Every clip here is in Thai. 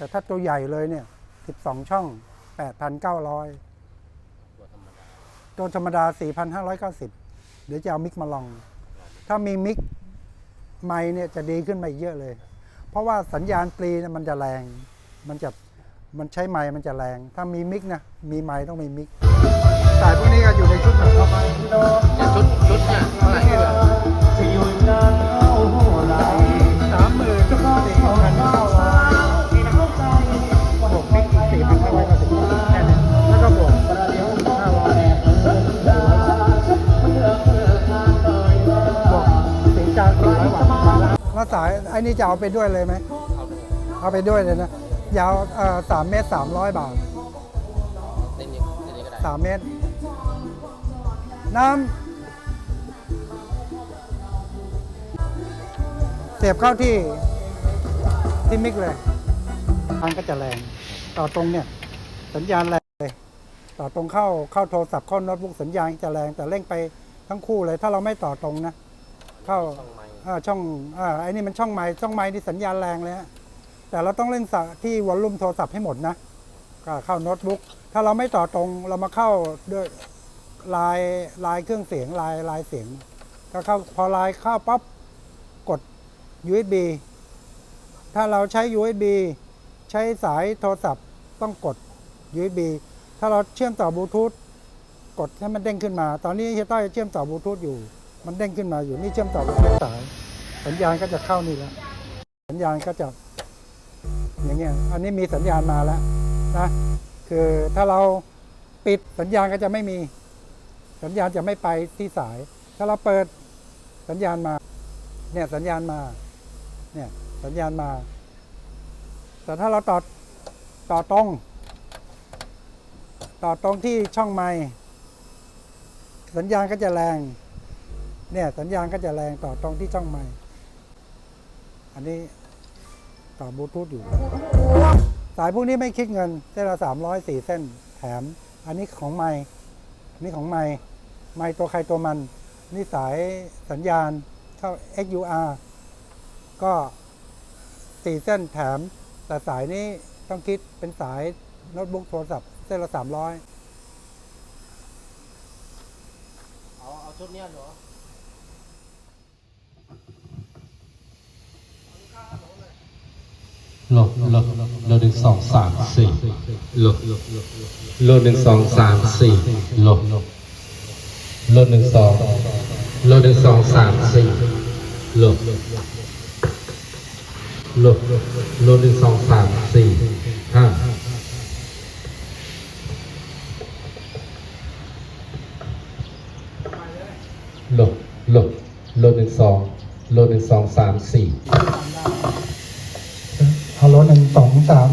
8ช่องแต่ถ้าตัวใหญ่เลยเนี่ย 12 ช่อง 8,900 ตัวธรรมดาตัวธรรมดา 4,590 เดี๋ยวจะเอามิกมาลอง ถ้ามีมิกไมค์เนี่ยจะดีขึ้นมาอีกเยอะเลย เพราะว่าสัญญาณปรีเนี่ยมันจะแรง มันจะมันใช้ไมค์มันจะแรง ถ้ามีมิกนะ มีไมค์ต้องมีมิกสายพวกนี้ก็อยู่ในชุดแบบเข้าไปเนี่ยชุดชุดเนี่ยเท่าไหร่เนี่ยส สายไอ้นี่จะเอาไปด้วยเลยไหม เอาเลยเอาไปด้วยเลยนะ ยาวเอ่อสามเมตรสามร้อยบาทเส้นนี้เส้นนี้ก็ได้สามเมตร น้ำ เสียบเข้าที่ที่มิกเลยมันก็จะแรง ต่อตรงเนี่ย สัญญาณแรงเลย ต่อตรงเข้าเข้าโทรศัพท์เข้าโน้ตบุ๊กสัญญาณจะแรง แต่เร่งไปทั้งคู่เลย ถ้าเราไม่ต่อตรงนะ เข้าช่ อ่าช่องอ่าไอ้นี่มันช่องไม้ช่องไม้ที่สัญญาณแรงเลยฮะแต่เราต้องเล่นที่วอลลุ่มโทรศัพท์ให้หมดนะก็เข้าโน้ตบุ๊กถ้าเราไม่ต่อตรงเรามาเข้าด้วยลายลายเครื่องเสียงลายลายเสียงก็เข้าพอลายเข้าปั๊บกด USB ถ้าเราใช้ USB ใช้สายโทรศัพท์ต้องกด USB ถ้าเราเชื่อมต่อบลูทูธกดให้มันเด้งขึ้นมา ตอนนี้เฮียต้อยเชื่อมต่อบลูทูธอยู่ มันเด้งขึ้นมาอยู่นี่เชื่อมต่อบลูทูธสาย สัญญาณก็จะเข้านี่แล้ว สัญญาณก็จะ อย่างเงี้ย อันนี้มีสัญญาณมาแล้วนะ คือถ้าเราปิดสัญญาณก็จะไม่มี สัญญาณจะไม่ไปที่สาย ถ้าเราเปิดสัญญาณมา เนี่ยสัญญาณมา เนี่ยสัญญาณมา แต่ถ้าเราต่อต่อตรง ต่อตรงที่ช่องไม้สัญญาณก็จะแรง เนี่ยสัญญาณก็จะแรงต่อตรงที่ช่องไม้อันนี้ต่อบลูทูธอยู่ สายพวกนี้ไม่คิดเงินเส้นละสามร้อยสี่เส้นแถม อันนี้ของไม้อันนี้ของไม้ไม้ตัวใครตัวมัน นี่สายสัญญาณเข้า XUR ก็สี่เส้นแถม แต่สายนี้ต้องคิดเป็นสายโน้ตบุ๊กโทรศัพท์เส้นละสามร้อยเอา เอาชุดเนี้ยเหรอ โลดโลดโลดหนึ่งสองสามสี่โลดโลดโหลดหนึ่งสองสามสี่โลดโลดโหลดหนึ่งสองโลดหนึ่งสองสามสี่โลดโลดโลดโหลดหนึ่งสองสามสี่ห้าโลดโลดโลดหนึ่งสองโลดหนึ่งสองสามสี่ ฮัลโหลหนึ่งสองสาม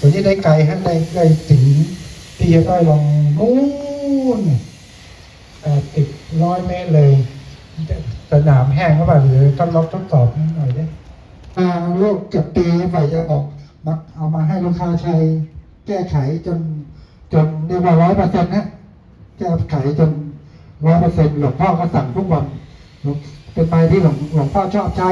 ตัวที่ได้ไกลฮะได้ได้ถึงที่จะได้ลองนู่นแปดสิบร้อยเมตรเลย สนามแห้งเข้าไปหรือต้องลองทดสอบนิดหน่อยได้อ่าโลกเกับปีฝ่ายจะออกมาเอามาให้ลูกค้าใช้แก้ไขจน จนเรียกว่าร้อยเปอร์เซ็นต์นะแก้ไขจนร้อยเปอร์เซ็นต์หลวงพ่อก็สั่งทุกวันเป็นไม้ที่หลวงหลวงพ่อชอบใช้